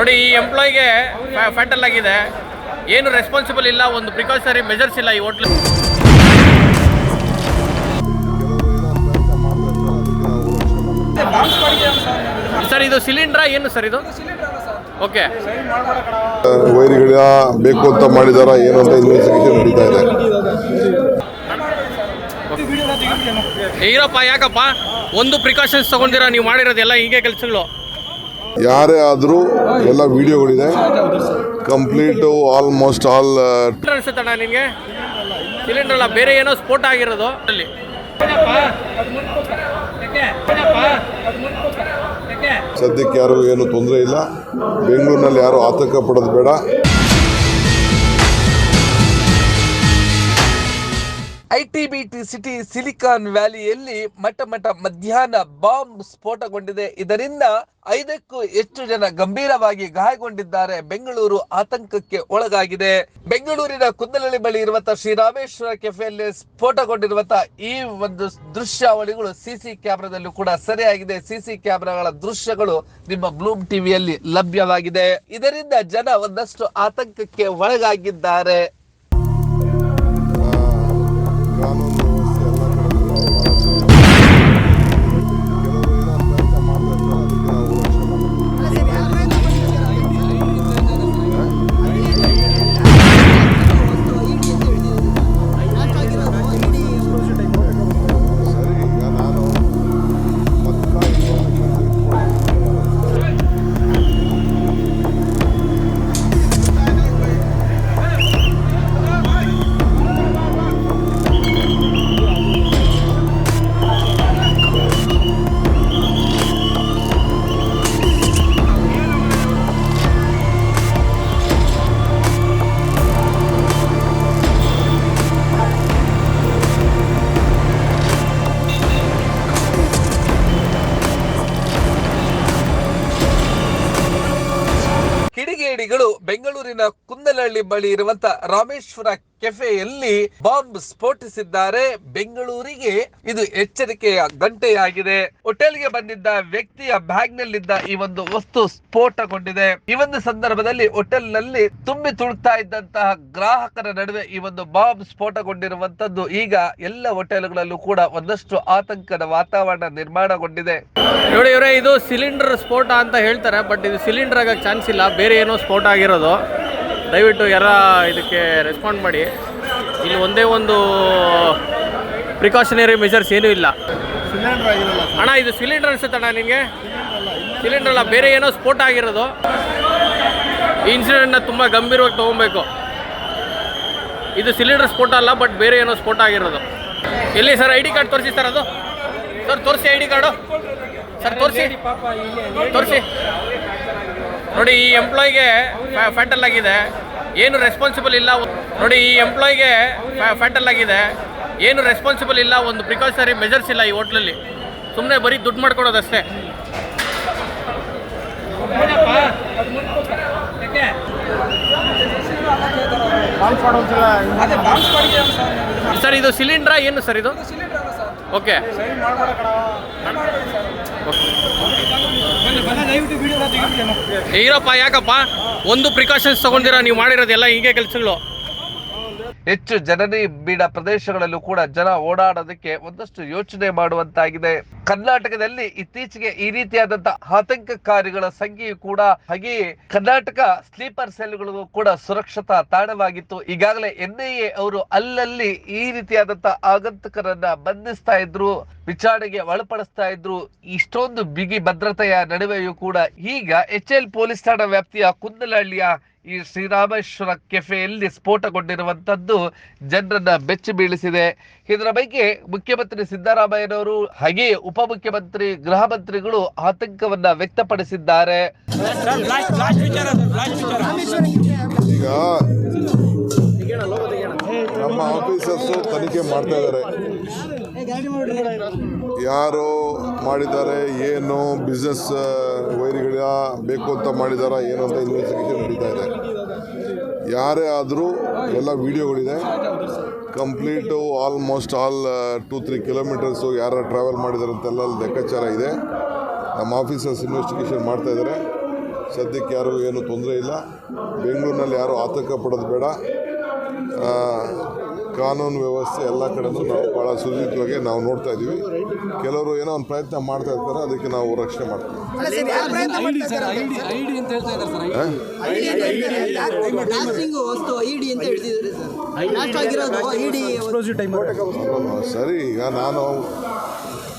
ನೋಡಿ ಈ ಎಂಪ್ಲಾಯ್ಗೆ ಫ್ಯಾಟಲ್ ಆಗಿದೆ. ಏನು ರೆಸ್ಪಾನ್ಸಿಬಲ್ ಇಲ್ಲ ಒಂದು ಪ್ರಿಕಾಷನರಿ ಮೆಜರ್ಸ್ ಇಲ್ಲ ಈ ಹೋಟ್ಲ್ ಸರ್ ಇದು ಸಿಲಿಂಡ್ರಾ ಏನು ಸರ್ ಇದು? ಓಕೆ ವೈರಿಗಳ ಬೇಕು ಅಂತ ಮಾಡಿದಾರ ಏನು ಅಂತ ಇನ್ವೆಸ್ಟಿಗೇಷನ್ ನಡೀತಾ ಇದೆ. ಈರಪ್ಪ ಯಾಕಪ್ಪ? ಒಂದು ಪ್ರಿಕಾಷನ್ಸ್ ತಗೊಂಡಿರ? ನೀವು ಮಾಡಿರೋದೆಲ್ಲ ಹೀಗೆ ಕೆಲಸಗಳು. ಯಾರೇ ಆದರೂ ಎಲ್ಲ ವಿಡಿಯೋಗಳಿದೆ. ಕಂಪ್ಲೀಟು ಆಲ್ಮೋಸ್ಟ್ ಆಲ್ ಅನಿಸುತ್ತಣ್ಣ ನಿಮಗೆ ಸಿಲಿಂಡರ್ ಅಲ್ಲ ಬೇರೆ ಏನೋ ಸ್ಫೋಟ ಆಗಿರೋದು. ಅಲ್ಲಿ. ಸದ್ಯಕ್ಕೆ ಯಾರು ಏನು ತೊಂದರೆ ಇಲ್ಲ. ಬೆಂಗಳೂರಿನಲ್ಲಿ ಯಾರು ಆತಂಕ ಪಡೋದು ಬೇಡ. ಐಟಿಬಿಟಿ ಸಿಟಿ ಸಿಲಿಕಾನ್ ವ್ಯಾಲಿಯಲ್ಲಿ ಮಠ ಮಠ ಮಧ್ಯಾಹ್ನ ಬಾಂಬ್ ಸ್ಫೋಟಗೊಂಡಿದೆ. ಇದರಿಂದ ಐದಕ್ಕೂ ಹೆಚ್ಚು ಜನ ಗಂಭೀರವಾಗಿ ಗಾಯಗೊಂಡಿದ್ದಾರೆ. ಬೆಂಗಳೂರು ಆತಂಕಕ್ಕೆ ಒಳಗಾಗಿದೆ. ಬೆಂಗಳೂರಿನ ಕುಂದಲಳ್ಳಿ ಬಳಿ ಇರುವಂತಹ ಶ್ರೀರಾಮೇಶ್ವರ ಕೆಫೆಯಲ್ಲಿ ಸ್ಫೋಟಗೊಂಡಿರುವಂತಹ ಈ ಒಂದು ದೃಶ್ಯಾವಳಿಗಳು ಸಿಸಿ ಕ್ಯಾಮೆರಾದಲ್ಲೂ ಕೂಡ ಸರಿಯಾಗಿದೆ. ಸಿಸಿ ಕ್ಯಾಮೆರಾಗಳ ದೃಶ್ಯಗಳು ನಿಮ್ಮ ಬ್ಲೂಮ್ ಟಿವಿಯಲ್ಲಿ ಲಭ್ಯವಾಗಿದೆ. ಇದರಿಂದ ಜನ ಒಂದಷ್ಟು ಆತಂಕಕ್ಕೆ ಒಳಗಾಗಿದ್ದಾರೆ. ಬೆಂಗಳೂರಿನ ಕುಂದಲಹಳ್ಳಿ ಬಳಿ ಇರುವಂತ ರಾಮೇಶ್ವರ ಕೆಫೆಯಲ್ಲಿ ಬಾಂಬ್ ಸ್ಫೋಟಿಸಿದ್ದಾರೆ. ಬೆಂಗಳೂರಿಗೆ ಇದು ಎಚ್ಚರಿಕೆಯ ಗಂಟೆಯಾಗಿದೆ. ಹೋಟೆಲ್ಗೆ ಬಂದಿದ್ದ ವ್ಯಕ್ತಿಯ ಬ್ಯಾಗ್ ನಲ್ಲಿದ್ದ ಈ ಒಂದು ವಸ್ತು ಸ್ಫೋಟಗೊಂಡಿದೆ. ಈ ಒಂದು ಸಂದರ್ಭದಲ್ಲಿ ಹೋಟೆಲ್ನಲ್ಲಿ ತುಂಬಿ ತುಳುಕ್ತಾ ಇದ್ದಂತಹ ಗ್ರಾಹಕರ ನಡುವೆ ಈ ಒಂದು ಬಾಂಬ್ ಸ್ಫೋಟಗೊಂಡಿರುವಂತದ್ದು ಈಗ ಎಲ್ಲ ಹೋಟೆಲ್ಗಳಲ್ಲೂ ಕೂಡ ಒಂದಷ್ಟು ಆತಂಕದ ವಾತಾವರಣ ನಿರ್ಮಾಣಗೊಂಡಿದೆ. ನೋಡಿ ಇದು ಸಿಲಿಂಡರ್ ಸ್ಫೋಟ ಅಂತ ಹೇಳ್ತಾರೆ, ಬಟ್ ಇದು ಸಿಲಿಂಡರ್ ಆಗಕ್ಕೆ ಚಾನ್ಸ್ ಇಲ್ಲ. ಬೇರೆ ಏನೋ ಸ್ಫೋಟ ಆಗಿರೋದು. ದಯವಿಟ್ಟು ಯಾರ ಇದಕ್ಕೆ ರೆಸ್ಪಾಂಡ್ ಮಾಡಿ. ಇಲ್ಲಿ ಒಂದೇ ಒಂದು ಪ್ರಿಕಾಷನರಿ ಮೆಷರ್ಸ್ ಏನೂ ಇಲ್ಲ. ಅಣ್ಣ ಇದು ಸಿಲಿಂಡರ್ ಅನ್ಸುತ್ತಣ್ಣ ನಿಮಗೆ ಸಿಲಿಂಡರ್ ಅಲ್ಲ ಬೇರೆ ಏನೋ ಸ್ಫೋಟ ಆಗಿರೋದು. ಈ ಇನ್ಸಿಡೆಂಟ್ನ ತುಂಬ ಗಂಭೀರವಾಗಿ ತೊಗೊಬೇಕು. ಇದು ಸಿಲಿಂಡರ್ ಸ್ಫೋಟ ಅಲ್ಲ ಬಟ್ ಬೇರೆ ಏನೋ ಸ್ಫೋಟ ಆಗಿರೋದು. ಎಲ್ಲಿ ಸರ್ ಐ ಡಿ ಕಾರ್ಡ್ ತೋರಿಸಿ ಸರ್ ಅದು? ಸರ್ ತೋರಿಸಿ ಐ ಡಿ ಕಾರ್ಡು ಸರ್ ತೋರಿಸಿ. ತೋರಿಸಿ. ನೋಡಿ ಈ ಎಂಪ್ಲಾಯ್ಗೆ ಫ್ಯಾಟಲ್ ಆಗಿದೆ. ಏನು ರೆಸ್ಪಾನ್ಸಿಬಲ್ ಇಲ್ಲ ನೋಡಿ ಈ ಎಂಪ್ಲಾಯ್ಗೆ ಫ್ಯಾಟಲ್ ಆಗಿದೆ. ಏನು ರೆಸ್ಪಾನ್ಸಿಬಲ್ ಇಲ್ಲ ಒಂದು ಪ್ರಿಕಾಷನರಿ ಮೆಜರ್ಸ್ ಇಲ್ಲ ಈ ಹೋಟ್ಲಲ್ಲಿ ಸುಮ್ಮನೆ ಬರೀ ದುಡ್ಡು ಮಾಡ್ಕೊಡೋದಷ್ಟೇ ಸರ್ ಇದು ಸಿಲಿಂಡ್ರಾ ಏನು ಸರ್ ಇದು? ಓಕೆ ಈರಪ್ಪ ಯಾಕಪ್ಪ? ಒಂದು ಪ್ರಿಕಾಷನ್ಸ್ ತಗೊಂಡಿರ? ನೀವು ಮಾಡಿರೋದೆಲ್ಲ ಹೀಗೆ ಕೆಲಸಗಳು. ಹೆಚ್ಚು ಜನನಿ ಬೀಡ ಪ್ರದೇಶಗಳಲ್ಲೂ ಕೂಡ ಜನ ಓಡಾಡೋದಕ್ಕೆ ಒಂದಷ್ಟು ಯೋಚನೆ ಮಾಡುವಂತಾಗಿದೆ. ಕರ್ನಾಟಕದಲ್ಲಿ ಇತ್ತೀಚೆಗೆ ಈ ರೀತಿಯಾದಂತಹ ಆತಂಕಕಾರಿಗಳ ಸಂಖ್ಯೆಯು ಕೂಡ ಹಾಗೆಯೇ ಕರ್ನಾಟಕ ಸ್ಲೀಪರ್ ಸೆಲ್ಗಳಿಗೂ ಕೂಡ ಸುರಕ್ಷತಾ ತಾಣವಾಗಿತ್ತು. ಈಗಾಗಲೇ ಎನ್ಐಎ ಅವರು ಅಲ್ಲಲ್ಲಿ ಈ ರೀತಿಯಾದಂತಹ ಆಗಂತಕರನ್ನ ಬಂಧಿಸ್ತಾ ಇದ್ರು, ವಿಚಾರಣೆಗೆ ಒಳಪಡಿಸ್ತಾ ಇದ್ರು. ಇಷ್ಟೊಂದು ಬಿಗಿ ಭದ್ರತೆಯ ನಡುವೆಯೂ ಕೂಡ ಈಗ ಎಚ್ ಎಲ್ ಪೊಲೀಸ್ ಠಾಣಾ ವ್ಯಾಪ್ತಿಯ ಕುಂದಲಹಳ್ಳಿಯ ಈ ಶ್ರೀರಾಮೇಶ್ವರ ಕೆಫೆಯಲ್ಲಿ ಸ್ಫೋಟಗೊಂಡಿರುವಂಥದ್ದು ಜನರನ್ನ ಬೆಚ್ಚಿ ಬೀಳಿಸಿದೆ. ಇದರ ಬಗ್ಗೆ ಮುಖ್ಯಮಂತ್ರಿ ಸಿದ್ದರಾಮಯ್ಯನವರು ಹಾಗೆಯೇ ಉಪಮುಖ್ಯಮಂತ್ರಿ, ಗೃಹ ಮಂತ್ರಿಗಳು ಆತಂಕವನ್ನ ವ್ಯಕ್ತಪಡಿಸಿದ್ದಾರೆ. ನಮ್ಮ ಆಫೀಸರ್ಸು ತನಿಖೆ ಮಾಡ್ತಾ ಇದ್ದಾರೆ. ಯಾರು ಮಾಡಿದ್ದಾರೆ, ಏನು ಬಿಸ್ನೆಸ್ ವೈರಿಗಳ ಬೇಕು ಅಂತ ಮಾಡಿದಾರ, ಏನು ಅಂತ ಇನ್ವೆಸ್ಟಿಗೇಷನ್ ನಡೀತಾ ಇದೆ. ಯಾರೇ ಆದರೂ ಎಲ್ಲ ವಿಡಿಯೋಗಳಿದೆ. Complete almost all two three kilometres ಯಾರು ಟ್ರಾವೆಲ್ ಮಾಡಿದ್ದಾರೆ ಅಂತೆಲ್ಲ ಲೆಕ್ಕಾಚಾರ ಇದೆ. ನಮ್ಮ ಆಫೀಸರ್ಸ್ ಇನ್ವೆಸ್ಟಿಗೇಷನ್ ಮಾಡ್ತಾ ಇದ್ದಾರೆ ಸದ್ಯಕ್ಕೆ ಯಾರಿಗೂ ಏನು ತೊಂದರೆ ಇಲ್ಲ. ಬೆಂಗಳೂರಿನಲ್ಲಿ ಯಾರು ಆತಂಕ ಪಡೋದು ಬೇಡ. ಕಾನೂನು ವ್ಯವಸ್ಥೆ ಎಲ್ಲ ಕಡೆನೂ ನಾವು ಭಾಳ ಸುಜಿತವಾಗಿ ನಾವು ನೋಡ್ತಾ ಇದ್ದೀವಿ. ಕೆಲವರು ಏನೋ ಒಂದು ಪ್ರಯತ್ನ ಮಾಡ್ತಾ ಇರ್ತಾರೆ ಅದಕ್ಕೆ ನಾವು ರಕ್ಷಣೆ ಮಾಡ್ತೀವಿ. ಬ್ಲಾಸ್ಟಿಂಗ್ ವಸ್ತು ಐಡಿ ಅಂತ ಹೇಳ್ತಿದ್ದಾರೆ ಸರ್. ಬ್ಲಾಸ್ಟ್ ಆಗಿರೋದು ಐಡಿ ಅಲ್ಲ, ಸರಿ ಈಗ ನಾನು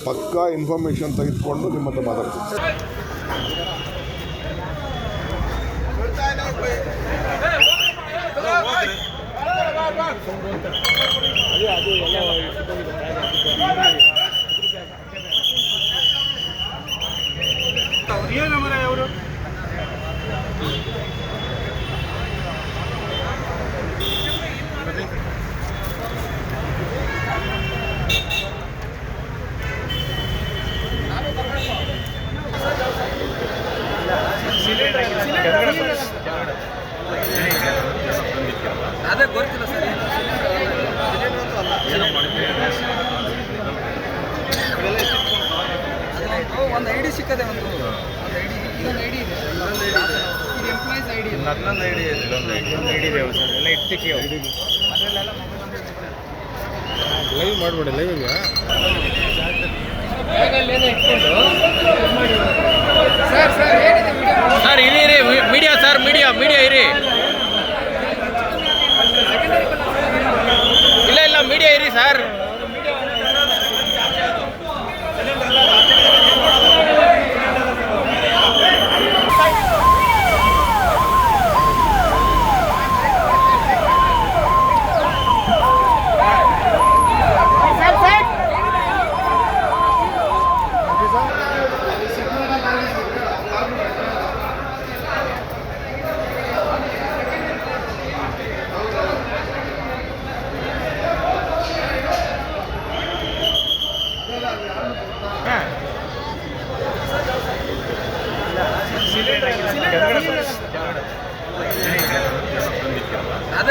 ಪಕ್ಕಾ ಇನ್ಫಾರ್ಮೇಷನ್ ತೆಗೆದುಕೊಂಡು ನಿಮ್ಮ ಹತ್ರ ಮಾತಾಡ್ತೀನಿ ಅದೇ ಗೊತ್ತಿಲ್ಲ ಸರ್ ಒಂದು ಐಡಿ ಸಿಕ್ಕದೆ ಒಂದು ಒಂದು ಐಡಿ ಇನ್ನೊಂದು ಐಡಿ ಇದೆ ಇದು ಎಂಪ್ಲಾಯೀಸ್ ಐಡಿ ಇದೆ ಸರ್. ಎಲ್ಲ ಲೈವ್ ಮಾಡ್ಬೇಡಿ ಲೈವ್ ಈಗ. ಸರ್ ಇರಿ ಇರಿ. ಮೀಡಿಯಾ ಸರ್ ಮೀಡಿಯಾ ಮೀಡಿಯಾ ಇರಿ ಇಲ್ಲ ಇಲ್ಲ ಮೀಡಿಯಾ ಇರಿ ಸರ್ ಅದೇ